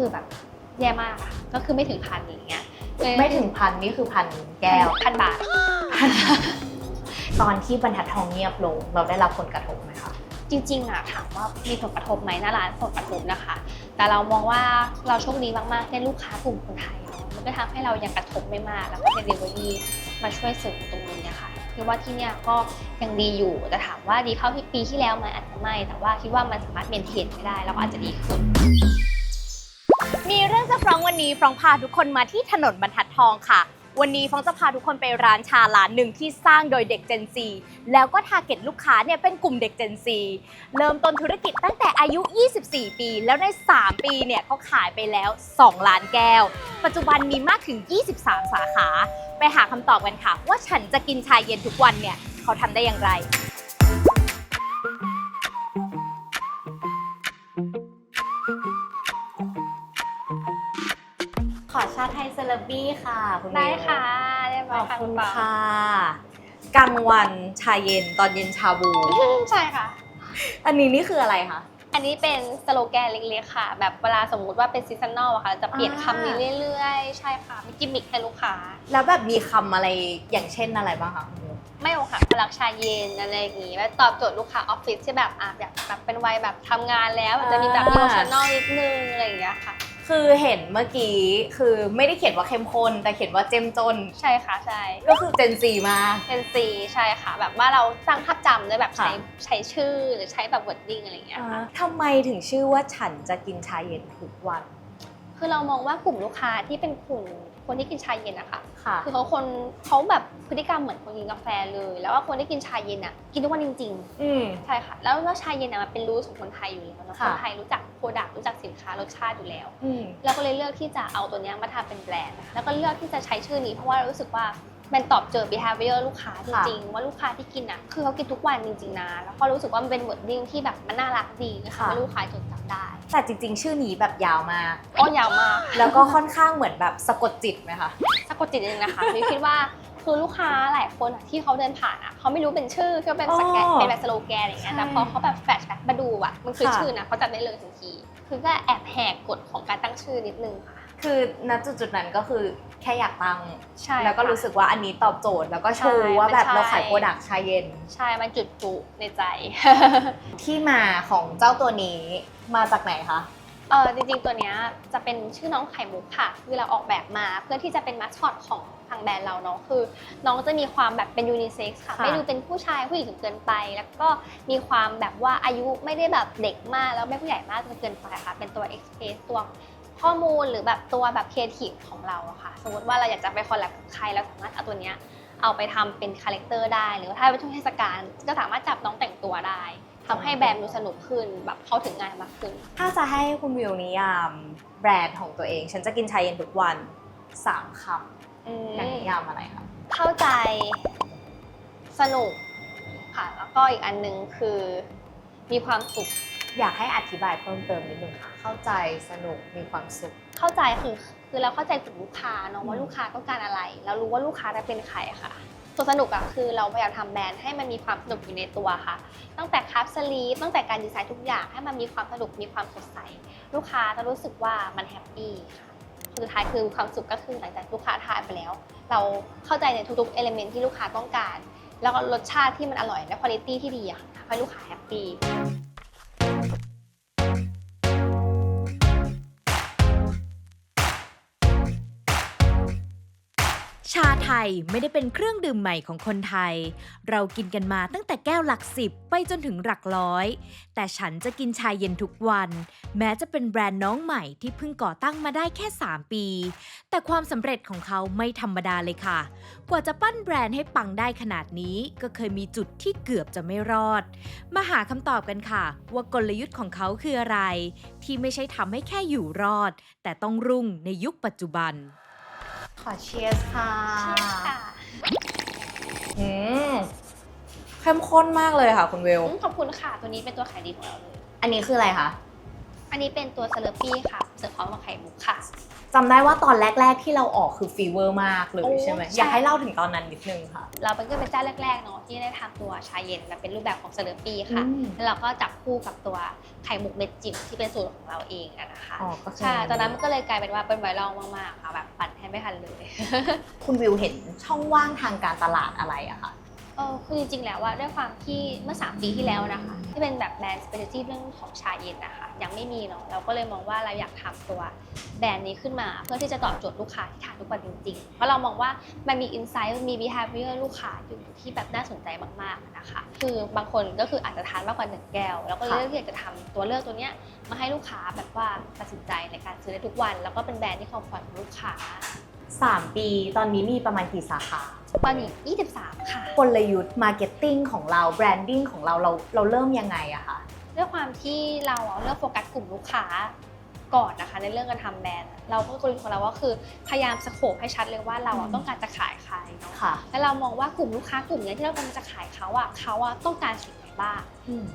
คือแบบแย่มากอะก็คือไม่ถึงพันอย่างเงี้ยเลยไม่ถึงพันนี่คือพันแก้ว พันบาท ตอนที่บรรทัดทองเงียบลง เราได้รับผลกระทบไหมคะจริงๆอะถามว่ามีผลกระทบไหมหน้าร้านผลกระทบนะคะ แต่เรามองว่าเราโชคดีมากๆได้ลูกค้ากลุ่มคนไทยเนาะมันก็ทำให้เรายังกระทบไม่มาก แล้วก็เดลิเวอรี่มาช่วยเสริมตรงนี้นะคะคิดว่าที่เนี่ยก็ยังดีอยู่แต่ถามว่าดีเท่าที่ปีที่แล้วไหมอาจจะไม่ แต่ว่าคิดว่ามันสามารถเมนเทนไม่ได้ แล้วก็อาจจะดีขึ้น มีเรื่องจะฟ้องวันนี้ฟ้องพาทุกคนมาที่ถนนบรรทัดทองค่ะ วันนี้ฟ้องจะพาทุกคนไปร้านชาร้านหนึ่งที่สร้างโดยเด็ก Gen Z แล้วก็ทาร์เก็ตลูกค้าเนี่ยเป็นกลุ่มเด็ก Gen Z เริ่มต้นธุรกิจตั้งแต่อายุ 24 ปี แล้วใน 3 ปีเนี่ยเขาขายไปแล้ว 2 ล้านแก้ว ปัจจุบันมีมากถึง 23 สาขา ไปหาคำตอบกันค่ะ ว่าฉันจะกินชาเย็นทุกวันเนี่ยเขาทำได้อย่างไร ซเลบบี้ค่ะ คุณได้มิวค่ะเรียบขร้อยอบค่ะคุณปาค่ะกลางวันชาเย็นตอนเย็นชาบู ใช่ค่ะ อันนี้นี่คืออะไรคะ อันนี้เป็นสโลแกนเล็กๆค่ะ แบบเวลาสมมุติว่าเป็นซีซันแนลอะค่ะเราจะเปลี่ยนอ่าคำนี้เรื่อยๆ ใช่ค่ะมีกิมมิคให้ลูกค้า แล้วแบบมีคำอะไรอย่างเช่นอะไรบ้างคะคุณมิวไม่อกหักพลักชาเย็นอะไรอย่างงี้แล้วตอบโจทย์ลูกค้าออฟฟิศที่แบบอะแบบแบบเป็นวัยแบบทำงานแล้วจะมีแบบอ่าอิโมชันแนลนิดนึงอะไรอย่างเงี้ยค่ะ คือเห็นเมื่อกี้คือไม่ได้เขียนว่าเข้มข้นแต่เขียนว่าเจ้มจน ใช่ค่ะ ใช่ ก็คือเจนซีมาก เป็นซีใช่ค่ะ แบบว่าเราสร้างภาพจำด้วยแบบใช้ค่ะ ใช้ชื่อหรือใช้แบบวอร์ดดิ้งอะไรอย่างเงี้ยค่ะ ทำไมถึงชื่อว่าฉันจะกินชาเย็นทุกวัน คือเรามองว่ากลุ่มลูกค้าที่เป็นกลุ่มคนที่กินชาเย็นอะค่ะ ค่ะ คือเขาคนเขาแบบพฤติกรรมเหมือนคนกินกาแฟเลย แล้วว่าคนที่กินชาเย็นอะกินทุกวันจริง อืม ๆ ใช่ค่ะ แล้วก็ชาเย็นอะมันเป็นรู้ของคนไทยอยู่แล้วแล้วค่ะคนไทยรู้จักโปรดักต์รู้จักสินค้ารสชาติอยู่แล้ว อืมแล้วก็เลยเลือกที่จะเอาตัวเนี้ยมาทำเป็นแบรนด์นะคะแล้วก็เลือกที่จะใช้ชื่อนี้เพราะว่าเรารู้สึกว่ามันตอบโจทย์ behavior ลูกค้าจริงๆ ว่าลูกค้าที่กินอะคือเขากินทุกวันจริงๆนะแล้วก็รู้สึกว่ามันเป็น wording ที่แบบมันน่ารักดีนะคะค่ะ ให้ลูกค้าจดจำได้ แต่จริง ๆ ชื่อนี้แบบยาวมากอ้อยาวมากแล้วก็ค่อนข้างเหมือนแบบสะกดจิตไหมคะ สะกดจิตนิดนึงนะคะมิวคิดว่าคือลูกค้าหลายคนอะที่เขาเดินผ่านอะเขาไม่รู้เป็นชื่อก็เป็นสแกนอ๋อเป็นแบบสโลแกนอย่างเงี้ยใช่แต่พอเขาแบบแฟลชแบ็คมาดูอะมันคือค่ะ ชื่อนะเขาจำได้เลยทันที คือก็แอบแหกกฎของการตั้งชื่อนิดนึงค่ะ คือณจุดจุดๆนั้นก็คือแค่อยากตั้งใช่แล้วก็ค่ะรู้สึกว่าอันนี้ตอบโจทย์ แล้วก็โชว์ใช่ว่าแบบมันใช่เราขายโปรดักต์ชาเย็น ใช่มันจุดจุในใจ ที่มาของเจ้าตัวนี้มาจากไหนคะ เออจริงๆตัวเนี้ยจะเป็นชื่อน้องไข่มุกค่ะ คือเราออกแบบมาเพื่อที่จะเป็นมัสคอตของทางแบรนด์เราเนาะคือ น้องจะมีความแบบเป็นยูนิเซ็กซ์ค่ะ ค่ะไม่ดูเป็นผู้ชายผู้หญิงจนเกินไป แล้วก็มีความแบบว่าอายุไม่ได้แบบเด็กมากแล้วไม่ผู้ใหญ่มากจนเกินไปค่ะ เป็นตัวเอ็กซ์เพรสตัว ข้อมูลหรือแบบตัวแบบครีเอทีฟของเราอะค่ะสมมติว่าเราอยากจะไปคอลแลบกับใครเราสามารถเอาตัวเนี้ยเอาไปทำเป็นคาแรคเตอร์ได้ หรือว่าถ้าเป็นช่วงเทศกาลก็สามารถจับน้องแต่งตัวได้ทำให้แบรนด์ดูสนุกขึ้นแบบเข้าถึงง่ายมากขึ้น ถ้าจะให้คุณวิวนิยามแบรนด์ของตัวเอง ฉันจะกินชาเย็นทุกวันสามคำอยากนิยามอะไรคะเข้าใจสนุกค่ะแล้วก็อีกอันหนึงคือมีความสุข อยากให้อธิบายเพิ่มเติมนิดนึงค่ะ เข้าใจสนุกมีความสุข เข้าใจคือคือเราเข้าใจกลุ่มลูกค้าเนาะอืมว่าลูกค้าต้องการอะไรแล้วรู้ว่าลูกค้าจะเป็นใครค่ะตัวสนุกอะคือเราพยายามทำแบรนด์ให้มันมีความสนุกอยู่ในตัวค่ะ ตั้งแต่คัพสลีปตั้งแต่การดีไซน์ทุกอย่างให้มันมีความสนุกมีความสดใส ลูกค้าจะรู้สึกว่ามันแฮปปี้ค่ะสุดท้ายคือความสุขก็คือหลังจากลูกค้าทานไปแล้ว เราเข้าใจในทุกๆเอลิเมนที่ลูกค้าต้องการ แล้วก็รสชาติที่มันอร่อยและคุณภาพที่ดีอะค่ะทำให้ลูกค้าแฮปปี้ ช ยไม่ได้เป็นเครื่องดื่มใหม่ของคนไทย เรากินกันมาตั้งแต่แก้วหลักสิบไปจนถึงหลักร้อย แต่ฉันจะกินชาเย็นทุกวัน แม้จะเป็นแบรนด์น้องใหม่ที่เพิ่งก่อตั้งมาได้แค่ 3 ปี แต่ความสำเร็จของเขาไม่ธรรมดาเลยค่ะ กว่าจะปั้นแบรนด์ให้ปังได้ขนาดนี้ ก็เคยมีจุดที่เกือบจะไม่รอด มาหาคำตอบกันค่ะ ว่ากลยุทธ์ของเขาคืออะไร ที่ไม่ใช่ทำให้แค่อยู่รอด แต่ต้องรุ่งในยุคปัจจุบัน ขอเชียร์ค่ะค่ะอืมเข้มข้นมากเลยค่ะคุณวิวอืมขอบคุณค่ะ ตัวนี้เป็นตัวขายดีของเราเลย อันนี้คืออะไรคะ อันนี้เป็นตัวเซเลปี้ค่ะ เสิร์ฟพร้อมกับไข่มุกค่ะ จำได้ว่าตอนแรก ๆ ที่เราออกคือฟีเวอร์มากเลยโอ้ใช่ไหมใช่ อยากให้เล่าถึงตอนนั้นนิดนึงค่ะ เราเป็นก็เป็นเจ้าแรกๆเนาะที่ได้ทำตัวชาเย็นแบบเป็นรูปแบบของเซเลปี้ค่ะ อืม แล้วเราก็จับคู่กับตัวไข่มุกเม็ดจิ๋วที่เป็นสูตรของเราเองอะนะคะอ๋อก็คือใช่ตอนนั้นมันก็เลยกลายเป็นว่าเป็นไวรัลมากๆค่ะแบบปั่นแทบไม่ทันเลย คุณวิวเห็นช่องว่างทางการตลาดอะไรอะคะเออคือจริงๆ แล้วว่าด้วยความที่เมื่อ 3 ปีที่แล้วนะคะ ที่เป็นแบบแบรนด์ specialty เรื่องของชาเย็นนะคะ ยังไม่มีเนาะเราก็เลยมองว่าเราอยากทำตัวแบรนด์นี้ขึ้นมา เพื่อที่จะตอบโจทย์ลูกค้าที่ทานทุกวันจริงๆ เพราะเรามองว่ามันมี insight มันมี behavior ลูกค้าอยู่ที่แบบน่าสนใจมากๆนะคะ คือบางคนก็คืออาจจะทานมากกว่าหนึ่งแก้ว แล้วก็เลยอกที่อยากจะทำตัวเลือกตัวเนี้ยมาให้ลูกค้าแบบว่าตัดสินใจในการซื้อได้ทุกวัน แล้วก็เป็นแบรนด์ที่คอมฟอร์ตของลูกค้า 3 ปี ตอนนี้มีประมาณกี่สาขา ตอนนี้ 23 ค่ะ กลยุทธ์มาร์เก็ตติ้งของเราแบรนดิ้งของเราเราเราเริ่มยังไงอะคะด้วยความที่เราอะเลือกโฟกัสกลุ่มลูกค้าก่อนนะคะในเรื่องการทำแบรนด์อะเราก็กลยุทธ์ของเราก็คือพยายามสโคปให้ชัดเลยว่าเราอะอืมต้องการจะขายใครเนาะค่ะ แล้วเรามองว่ากลุ่มลูกค้ากลุ่มเนี้ยที่เรากำลังจะขายเขาอะเขาอะต้องการสิ่งไหนบ้าง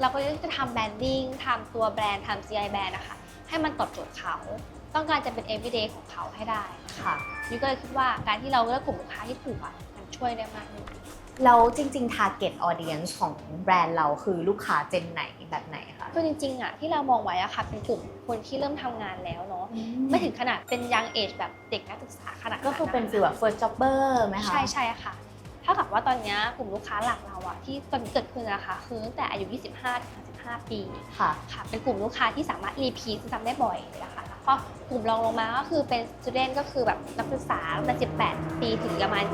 เราก็จะทำแบรนดิ้งทำตัวแบรนด์ทำ CI แบรนด์นะคะ ให้มันตอบโจทย์เขา ต้องการจะเป็น everyday ของเขาให้ได้นะคะค่ะนี่ก็เลยคิดว่าการที่เราเลือกกลุ่มลูกค้าที่ถูกอะมันช่วยได้มากเลยแล้วจริงๆ target audience ของแบรนด์เราคือลูกค้าเจนไหนแบบไหนคะคือจริงๆอะที่เรามองไว้อะค่ะเป็นกลุ่มคนที่เริ่มทำงานแล้วเนาะไม่ถึงขนาดเป็นยังเอจแบบเด็กนักศึกษาขนาดก็คือเป็นนะะฟีลแบบ first jobber ไหมคะ ใช่ใช่ค่ะเท่ากับว่าตอนเนี้ยกลุ่มลูกค้าหลักเราอะที่ตอนนี้เกิดขึ้นนะคะคือตั้งแต่อายุ 25ถึง 35ปีค่ะค่ะ เป็นกลุ่มลูกค้าที่สามารถรีพีทจำได้บ่อยนะคะแล้วก็กลุ่มรองลงมาก็คือเป็น student ก็คือแบบนักศึกษาตั้งแต่18 ปีถึงประมาณ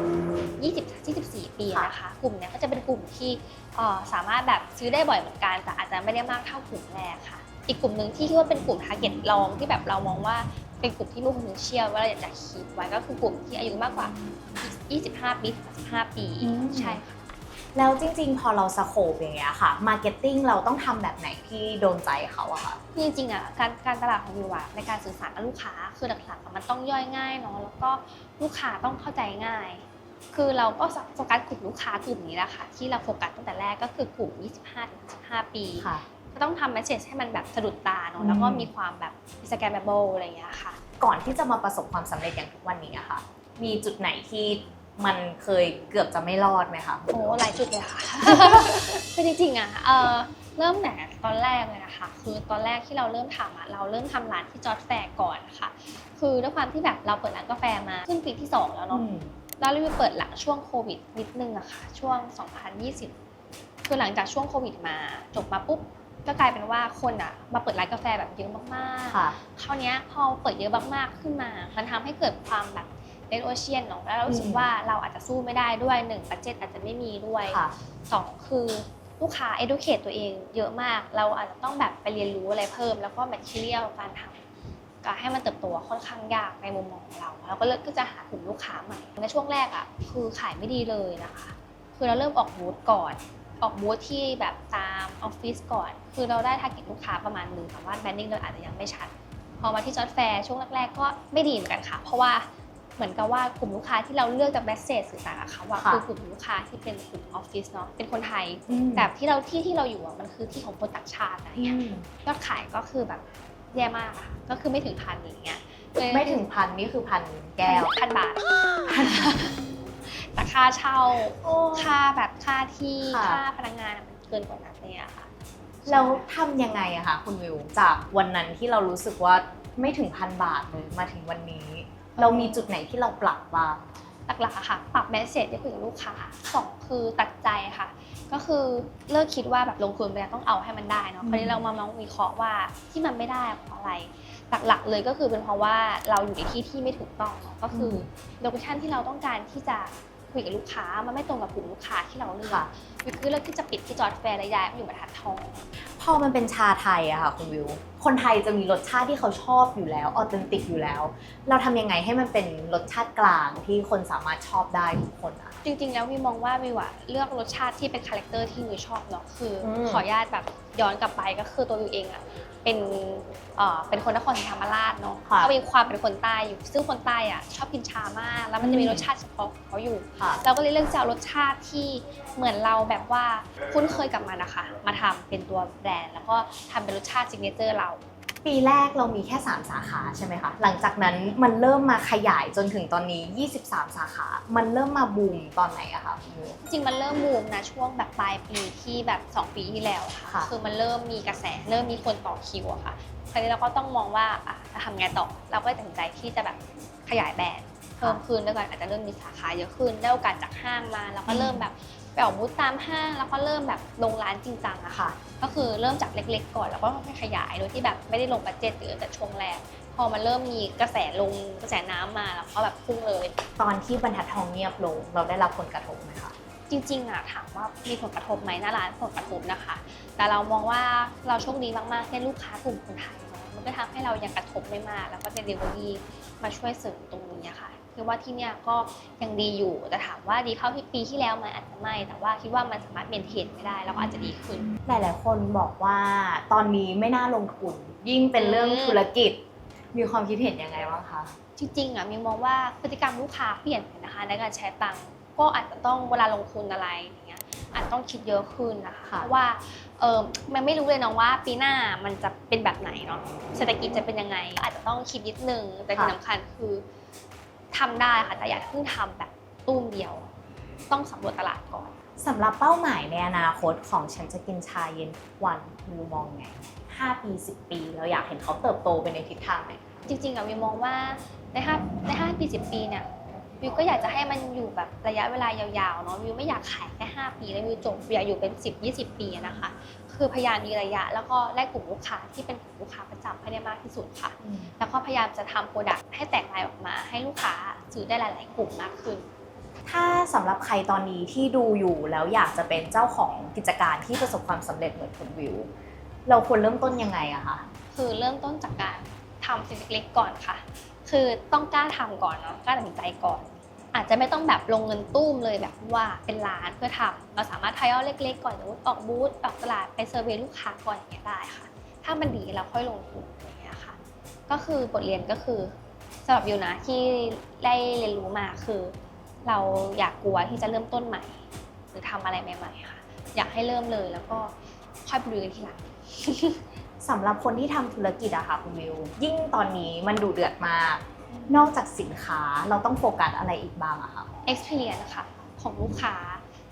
20 24 ปีนะคะ กลุ่มเนี้ยก็จะเป็นกลุ่มที่เอ่อสามารถแบบซื้อได้บ่อยเหมือนกันแต่อาจจะไม่ได้มากเท่ากลุ่มแรกค่ะ อีกกลุ่มหนึ่งที่คิดว่าเป็นกลุ่ม target รองที่แบบเรามองว่าเป็นกลุ่มที่มี potential ว่าเราอยากจะคีบไว้ก็คือกลุ่มที่อายุมากกว่า 25 ปีถึง35 ปีอืมใช่ค่ะ แล้วจริงๆ พอเราสโคปอย่างเงี้ยค่ะ marketing เราต้องทำแบบไหนที่โดนใจเขาอะค่ะจริงๆอะการการตลาดของวิวอะในการสื่อสารกับลูกค้าคือหลักๆอะมันต้องย่อยง่ายเนาะแล้วก็ลูกค้าต้องเข้าใจง่าย คือเราก็โฟกัสกลุ่มลูกค้ากลุ่มนี้แหละค่ะที่เราโฟกัสตั้งแต่แรกก็คือกลุ่ม 25-35ปีค่ะก็ต้องทำ message ให้มันแบบสะดุดตาอืเนาะมแล้วก็มีความแบบ Instagrammable อะไรอย่างเงี้ยค่ะ ก่อนที่จะมาประสบความสำเร็จอย่างทุกวันนี้อะค่ะ มีจุดไหนที่ มันเคยเกือบจะไม่รอดไหมคะโอ้หลายจุดเลยค่ะ คือจริงๆอะเออเริ่มแต่ตอนแรกเลยนะคะ คือตอนแรกที่เราเริ่มทำอะเราเริ่มทำร้านที่จอร์จแฟร์ก่อนค่ะ คือด้วยความที่แบบเราเปิดร้านกาแฟมาขึ้นปีที่ 2 แล้วเนาะแล้วเราไปเปิดหลังช่วงโควิดนิดนึงอะค่ะ ช่วง 2020 คือหลังจากช่วงโควิดมาจบมาปุ๊บก็กลายเป็นว่าคนอะมาเปิดร้านกาแฟแบบเยอะมากๆค่ะคราวเนี้ยพอเปิดเยอะมากๆขึ้นมา มันทำให้เกิดความแบบ เลนโอเชียนเนาะแล้วเรารู้สึกอืมว่าเราอาจจะสู้ไม่ได้ด้วยหนึ่งบัจเจตอาจจะไม่มีด้วยค่ะ สองคือลูกค้า educate ตัวเองเยอะมาก เราอาจจะต้องแบบไปเรียนรู้อะไรเพิ่ม แล้วก็ material การทำการให้มันเติบโตค่อนข้างยากในมุมมองของเราเราก็เลือกที่จะหากลุ่มลูกค้าใหม่ในช่วงแรกอะคือขายไม่ดีเลยนะคะ คือเราเริ่มออกบูธก่อน ออกบูธที่แบบตามออฟฟิศก่อน คือเราได้ทาร์เก็ตลูกค้าประมาณหนึงแต่ว่าแบรนดิ้งเราอาจจะยังไม่ชัด พอมาที่จอร์ดแฟร์ช่วงแรกๆก็ไม่ดีเหมือนกันค่ะ เพราะว่า เหมือนกับว่ากลุ่มลูกค้าที่เราเลือกจากแมสเซจสื่อสารกับเขาอะค่ะคือกลุ่มลูกค้าที่เป็นกลุ่มออฟฟิศเนาะเป็นคนไทยอืมแบบที่เราที่ที่เราอยู่อะมันคือที่ของคนต่างชาติอะไรอืเงี้ยมยอดขายก็คือแบบแย่มากอะก็คือไม่ถึงพันอย่างเงี้ยเลยไม่ถึงพันนี่คือพันแก้วพันบาทแต่ค่าเช่าค่าแบบค่าที่ค่ะค่าพนักงานอะมันเกินกว่านั้นเนี่ยค่ะแล้วทำยังไงอะคะคุณวิวจากวันนั้นที่เรารู้สึกว่าไม่ถึงพันบาทเลยมาถึงวันนี้ เรามีจุดไหนที่เราปรับบ้างหลักๆอะค่ะ ปรับแมสเซจที่คุยกับลูกค้าสองคือตัดใจค่ะ ก็คือเลิกคิดว่าแบบลงทุนไปแล้วต้องเอาให้มันได้เนาะอืมคราวนี้เรามามองวิเคราะห์ว่าที่มันไม่ได้เพราะอะไร หลักๆเลยก็คือเป็นเพราะว่าเราอยู่ในที่ที่ไม่ถูกต้องเนาะก็คือโลเคชั่นที่เราต้องการที่จะ คุยกับลูกค้า มันไม่ตรงกับกลุ่มลูกค้าที่เราเลือกค่ะ วิวคือเลือกที่จะปิดที่จอร์ดแฟร์และย้ายมาอยู่บรรทัดทอง พอมันเป็นชาไทยอะค่ะคุณวิว คนไทยจะมีรสชาติที่เขาชอบอยู่แล้วออเทนติกอยู่แล้ว เราทำยังไงให้มันเป็นรสชาติกลางที่คนสามารถชอบได้ทุกคนอะ จริง ๆ แล้ววิวมองว่าวิวอะเลือกรสชาติที่เป็นคาแรคเตอร์ที่วิวชอบเนาะคืออม ขออนุญาตแบบย้อนกลับไปก็คือตัววิวเองอะเป็นเอ่อเป็นคนนครศรีธรรมราชเนาะค่ะ ก็มีความเป็นคนใต้อยู่ ซึ่งคนใต้อะชอบกินชามาก แล้วมันจะมีอืมรสชาติเฉพาะของเขาอยู่ ค่ะ เราก็เลยเลือกจะเอารสชาติที่เหมือนเราแบบว่าคุ้นเคยกับมันนะคะ มาทำเป็นตัวแบรนด์ แล้วก็ทำเป็นรสชาติซิกเนเจอร์เรา ปีแรกเรามีแค่ 3 สาขาใช่ไหมคะ หลังจากนั้นมันเริ่มมาขยายจนถึงตอนนี้ 23 สาขา มันเริ่มมาบูมตอนไหนอะคะคุณวิวจริงๆมันเริ่มบูมนะช่วงแบบปลายปีที่แบบ 2 ปีที่แล้วอะค่ะ ค่ะ คือมันเริ่มมีกระแส เริ่มมีคนต่อคิวอะค่ะ คราวนี้เราก็ต้องมองว่าอะจะทำไงต่อ เราก็เลยตัดสินใจที่จะแบบขยายแบรนด์เพิ่มขึ้นด้วยกันอาจจะเริ่มมีสาขาเยอะขึ้นได้โอกาสจากห้างมา แล้วก็เริ่มแบบ ไปออกบูธตามห้างแล้วก็เริ่มแบบลงร้านจริงจังอะค่ะ ก็คือเริ่มจากเล็กๆ ก่อนแล้วก็ค่อยๆขยายโดยที่แบบไม่ได้ลงบัตเจ็ตหรือแต่ช่วงแรกพอมันเริ่มมีกระแสลงกระแสน้ำมาแล้วก็แบบพุ่งเลย ตอนที่บรรทัดทองเงียบลง เราได้รับผลกระทบไหมคะจริงๆอะถามว่ามีผลกระทบไหมหน้าร้านผลกระทบนะคะ แต่เรามองว่าเราโชคดีมากๆที่ลูกค้ากลุ่มคนไทยเนอะมันก็ทำให้เรายังกระทบไม่มาก แล้วก็เดลิเวอรี่มาช่วยเสริมตรงนี้อะค่ะ คือว่าที่เนี่ยก็ยังดีอยู่แต่ถามว่าดีเท่าที่ปีที่แล้วไหมอาจจะไม่ แต่ว่าคิดว่ามันสามารถเมนเทนไม่ได้แล้วก็อาจจะดีขึ้น หลาย ๆ คนบอกว่าตอนนี้ไม่น่าลงทุน ยิ่งเป็นเรื่องอืมธุรกิจ มีความคิดเห็นยังไงบ้างคะจริงๆอะมิวมองว่าพฤติกรรมลูกค้าเปลี่ยนไปนะคะในการใช้ตังค์ก็อาจจะต้องเวลาลงทุนอะไรอย่างเงี้ยอาจจะต้องคิดเยอะขึ้นนะคะค่ะเพราะว่าเออมันไม่รู้เลยเนาะว่าปีหน้ามันจะเป็นแบบไหนเนาะเศรษฐกิจจะเป็นยังไง อาจจะต้องคิดนิดนึงแต่ที่สำคัญคือ ทำได้ค่ะแต่อย่าเพิ่งทำแบบตุ้มเดียว ต้องสำรวจตลาดก่อนสำหรับเป้าหมายในอนาคตของฉันจะกินชาเย็นทุกวันมิวมองไง 5 ปี 10 ปี เราอยากเห็นเขาเติบโตไปในทิศทางไหนจริงๆอะวิวมองว่าในห้าในห้าปีสิบปีเนี่ยวิวก็อยากจะให้มันอยู่แบบระยะเวลายาวๆเนาะวิวไม่อยากขายแค่ 5 ปีแล้ววิวจบวิวอยากอยู่เป็น 10 20 ปีอะนะคะ คือพยายามมีระยะ แล้วก็ได้กลุ่มลูกค้าที่เป็นกลุ่มลูกค้าประจำให้ได้มากที่สุดค่ะ แล้วก็พยายามจะทำโปรดักต์ให้แตกลายออกมา ให้ลูกค้าซื้อได้หลาย ๆ กลุ่มมากขึ้น ถ้าสำหรับใครตอนนี้ที่ดูอยู่แล้วอยากจะเป็นเจ้าของกิจการที่ประสบความสำเร็จเหมือนคุณวิว เราควรเริ่มต้นยังไงอะคะคือเริ่มต้นจากการทำสิ่งเล็กๆก่อนค่ะ คือต้องกล้าทำก่อนเนาะกล้าตัดสินใจก่อน อาจจะไม่ต้องแบบลงเงินตุ้มเลยแบบว่าเป็นล้านเพื่อทำเราสามารถทายอเล็กๆก่อนสมมติออกบูธออกตลาดไปเซอร์เวย์ลูกค้าก่อนอย่างเงี้ยได้ค่ะ ถ้ามันดีเราค่อยลงทุนอย่างเงี้ยค่ะ ก็คือบทเรียนก็คือสำหรับยูนะที่ได้เรียนรู้มาคือ เราอยากกลัวที่จะเริ่มต้นใหม่ หรือทำอะไรใหม่ๆค่ะ อยากให้เริ่มเลยแล้วก็ค่อยไปดูกันทีหลังสำหรับคนที่ทำธุรกิจอะค่ะคุณวิว ยิ่งตอนนี้มันดูเดือดมาก นอกจากสินค้าเราต้องโฟกัสอะไรอีกบ้างอะคะ experience ค่ะของลูกค้า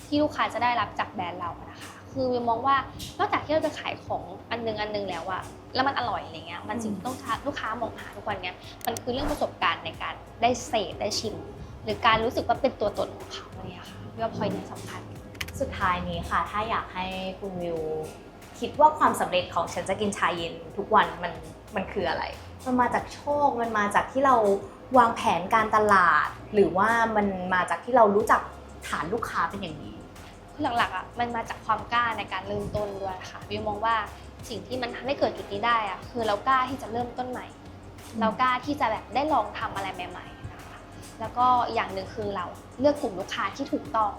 ที่ลูกค้าจะได้รับจากแบรนด์เราอะนะคะ คือวิวมองว่านอกจากที่เราจะขายของอันนึงอันนึงแล้วอะแล้วมันอร่อยอะไรเงี้ยมันสิ่งที่ต้องลูกค้ามองหาทุกวันเนี้ยมันคือเรื่องประสบการณ์ในการได้เสพได้ชิม หรือการรู้สึกว่าเป็นตัวตนของเขาอะไรเงี้ยค่ะวิวว่าพอยนี้สำคัญ สุดท้ายนี้ค่ะ ถ้าอยากให้คุณวิว คิดว่าความสำเร็จของฉันจะกินชาเย็นทุกวันมันมันคืออะไร มันมาจากโชค มันมาจากที่เราวางแผนการตลาด หรือว่ามันมาจากที่เรารู้จักฐานลูกค้าเป็นอย่างดีคือหลักๆอะมันมาจากความกล้าในการเริ่มต้นด้วยค่ะวิวมองว่าสิ่งที่มันทำให้เกิดจุดนี้ได้อะคือเรากล้าที่จะเริ่มต้นใหม่ เรากล้าที่จะแบบได้ลองทำอะไรใหม่ๆนะคะแล้วก็อย่างหนึ่งคือเราเลือกกลุ่มลูกค้าที่ถูกต้อง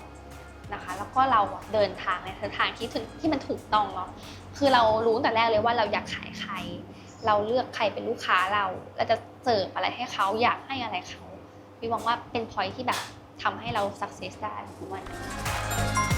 นะคะ แล้วก็เราเดินทางในทางที่ที่มันถูกต้องเนาะคือเรารู้ตั้งแต่แรกเลยว่าเราอยากขายใคร เราเลือกใครเป็นลูกค้าเราเราจะเสิร์ฟอะไรให้เขาอยากให้อะไรเขาวิวมองว่าเป็นพอยที่แบบทำให้เราสักเซสได้ทุกวันนี้